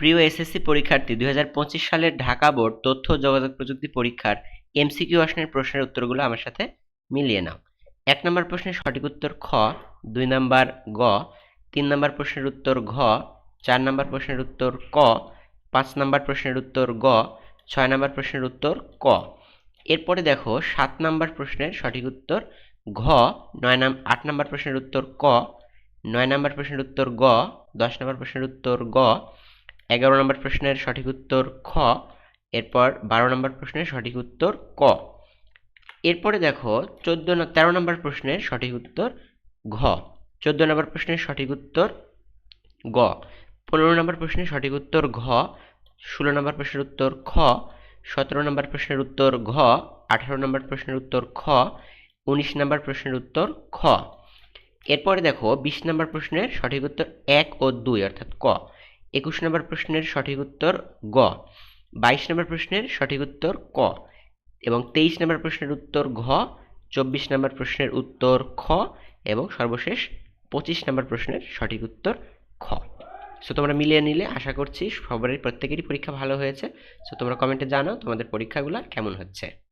প্রিয় এসএসসি পরীক্ষার্থী, দুই হাজার পঁচিশ সালের ঢাকা বোর্ড তথ্য যোগাযোগ প্রযুক্তি পরীক্ষার এমসিকিউ আসনের প্রশ্নের উত্তরগুলো আমার সাথে মিলিয়ে নাও। এক নম্বর প্রশ্নের সঠিক উত্তর খ, দুই নম্বর গ, তিন নম্বর প্রশ্নের উত্তর ঘ, চার নম্বর প্রশ্নের উত্তর ক, পাঁচ নম্বর প্রশ্নের উত্তর গ, ছয় নম্বর প্রশ্নের উত্তর ক। এরপরে দেখো, সাত নম্বর প্রশ্নের সঠিক উত্তর ঘ, নয় নাম, আট নম্বর প্রশ্নের উত্তর ক, নয় নম্বর প্রশ্নের উত্তর গ, দশ নম্বর প্রশ্নের উত্তর গ এগারো নম্বর প্রশ্নের সঠিক উত্তর খ এরপর বারো নম্বর প্রশ্নের সঠিক উত্তর ক এরপরে দেখো চোদ্দ তেরো নম্বর প্রশ্নের সঠিক উত্তর ঘ চোদ্দ নম্বর প্রশ্নের সঠিক উত্তর গ পনেরো নম্বর প্রশ্নের সঠিক উত্তর ঘ ষোলো নম্বর প্রশ্নের উত্তর খ সতেরো নম্বর প্রশ্নের উত্তর ঘ আঠারো নম্বর প্রশ্নের উত্তর খ উনিশ নম্বর প্রশ্নের উত্তর খ এরপরে দেখো বিশ নম্বর প্রশ্নের সঠিক উত্তর এক ও দুই অর্থাৎ ক একুশ নম্বর প্রশ্নের সঠিক উত্তর গ। বাইশ নম্বর প্রশ্নের সঠিক উত্তর ক এবং তেইশ নম্বর প্রশ্নের উত্তর ঘ, চব্বিশ নম্বর প্রশ্নের উত্তর খ এবং সর্বশেষ পঁচিশ নম্বর প্রশ্নের সঠিক উত্তর খ। সো তোমরা মিলিয়ে নিলে, আশা করছি সবারই প্রত্যেকেরই পরীক্ষা ভালো হয়েছে। সো তোমরা কমেন্টে জানাও তোমাদের পরীক্ষাগুলো কেমন হচ্ছে।